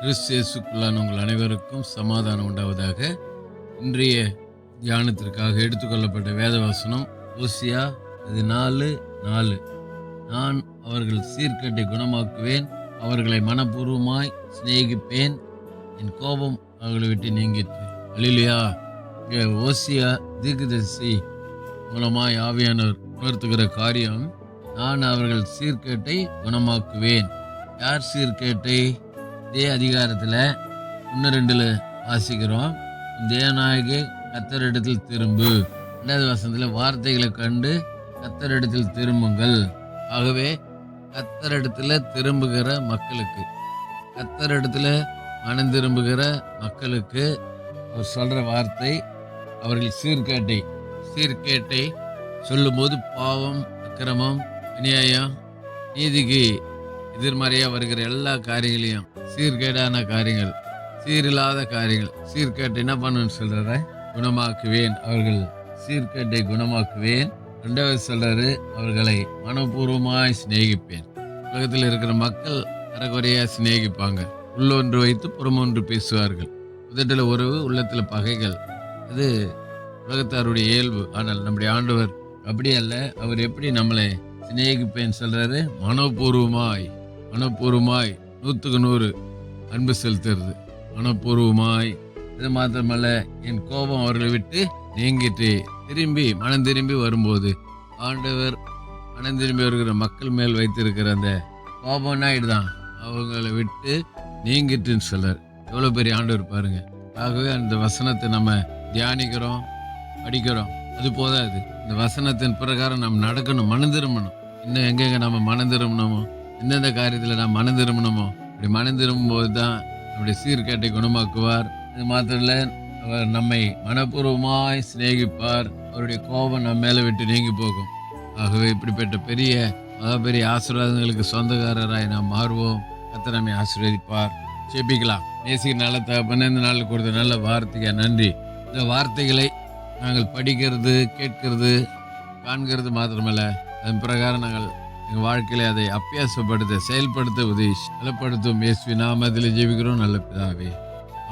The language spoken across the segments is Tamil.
கிறிஸ்தியேசுக்குள்ளான உங்கள் அனைவருக்கும் சமாதானம் உண்டாவதாக. இன்றைய தியானத்திற்காக எடுத்துக்கொள்ளப்பட்ட வேதவாசனம் ஓசியா இது நாலு. நாலு நான் அவர்கள் சீர்கேட்டை குணமாக்குவேன் அவர்களை மனப்பூர்வமாய் சிநேகிப்பேன் என் கோபம் அவர்களை விட்டு நீங்கிற்று. அல்லையா இங்கே ஓசியா தீர்க்கதரிசி மூலமாய் ஆவியானவர் உணர்த்துகிற காரியம் நான் அவர்கள் சீர்கேட்டை குணமாக்குவேன் யார் சீர்கேட்டை இதே அதிகாரத்தில் ஒன்று ரெண்டில் வாசிக்கிறோம். தேவநாயகி கத்தரிடத்தில் திரும்பு. ரெண்டாவது வசனத்தில் வார்த்தைகளை கண்டு கத்தரிடத்தில் திரும்புங்கள். ஆகவே கத்தரிடத்தில் திரும்புகிற மக்களுக்கு கத்தரிடத்தில் மனம் திரும்புகிற மக்களுக்கு அவர் சொல்கிற வார்த்தை அவர்கள் சீர்கேட்டை சீர்கேட்டை சொல்லும்போது பாவம் அக்கிரமம் அநியாயம் நீதிக்கு எதிர்மறையாக வருகிற எல்லா காரியங்களையும் சீர்கேடான காரியங்கள் சீரில்லாத காரியங்கள் சீர்கேட்டை என்ன பண்ணுன்னு சொல்கிற குணமாக்குவேன். அவர்கள் சீர்கேட்டை குணமாக்குவேன். ரெண்டாவது சொல்றாரு அவர்களை மனப்பூர்வமாய் சிநேகிப்பேன். உலகத்தில் இருக்கிற மக்கள் அறகுறையாக சிநேகிப்பாங்க. உள்ளொன்று வைத்து புறமொன்று பேசுவார்கள். உதட்டில் உறவு உள்ளத்தில் பகைகள். அது உலகத்தாருடைய இயல்பு. ஆனால் நம்முடைய ஆண்டவர் அப்படி அல்ல. அவர் எப்படி நம்மளை சிநேகிப்பேன் சொல்றாரு? மனப்பூர்வமாய். மனப்பூர்வமாய் நூற்றுக்கு நூறு அன்பு செலுத்துறது மனப்பூர்வமாய் இது மாத்திரமல்ல என் கோபம் அவர்களை விட்டு நீங்கிட்டு திரும்பி மனம் திரும்பி வரும்போது ஆண்டவர் மனம் திரும்பி வருகிற மக்கள் மேல் வைத்திருக்கிற அந்த கோபம்னா இதுதான் அவங்களை விட்டு நீங்கிட்டுன்னு சொல்லர் எவ்வளோ பெரிய ஆண்டவர் பாருங்க. ஆகவே அந்த வசனத்தை நம்ம தியானிக்கிறோம் படிக்கிறோம். அது போதாது. இந்த வசனத்தின் பிரகாரம் நம்ம நடக்கணும் மனம் திரும்பணும். இன்னும் எங்கெங்கே நம்ம மனம் திரும்பணுமோ? எந்தெந்த காரியத்தில் நான் மனம் திரும்பணுமோ அப்படி மனம் திரும்பும்போது தான் நம்முடைய சீர்கேட்டை குணமாக்குவார். இது மாத்திரம் இல்லை அவர் நம்மை மனப்பூர்வமாய் சிநேகிப்பார். அவருடைய கோபம் நம்ம மேலே விட்டு நீங்கி போகும். ஆகவே இப்படிப்பட்ட பெரிய மகப்பெரிய ஆசீர்வாதங்களுக்கு சொந்தக்காரராய் நாம் மாறுவோம். கர்த்தர் நம்மை ஆசீர்வதிப்பார். ஜெபிக்கலாம். நேசிக்கு நல்ல தகப்பன இந்த நாளில் கொடுத்த நல்ல வார்த்தைக்கு நன்றி. இந்த வார்த்தைகளை நாங்கள் படிக்கிறது கேட்கிறது காண்கிறது மாத்திரமல்ல. அதன் பிரகாரம் நாங்கள் எங்கள் வாழ்க்கையில அதை அப்பியாசப்படுத்த செயல்படுத்த உதவி பலப்படுத்தும் இயேசுவி நாமத்தில் ஜீவிக்கிறோம் நல்ல பிதாவே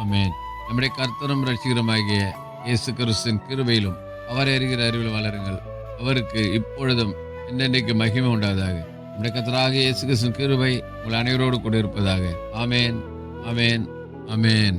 ஆமேன். நம்முடைய கர்த்தரும் ரட்சிகரமாகிய இயேசு கிறிஸ்தின் கிருபையிலும் அவர் அறிகிற அறிவில் வளருங்கள். அவருக்கு இப்பொழுதும் என்னென்றைக்கு மகிமை உண்டாதாக நம்முடைய கர்த்தராக இயேசு கிறிஸ்தின் கிருபை உங்கள் அனைவரோடு கூட இருப்பதாக. ஆமேன் ஆமேன் ஆமென்.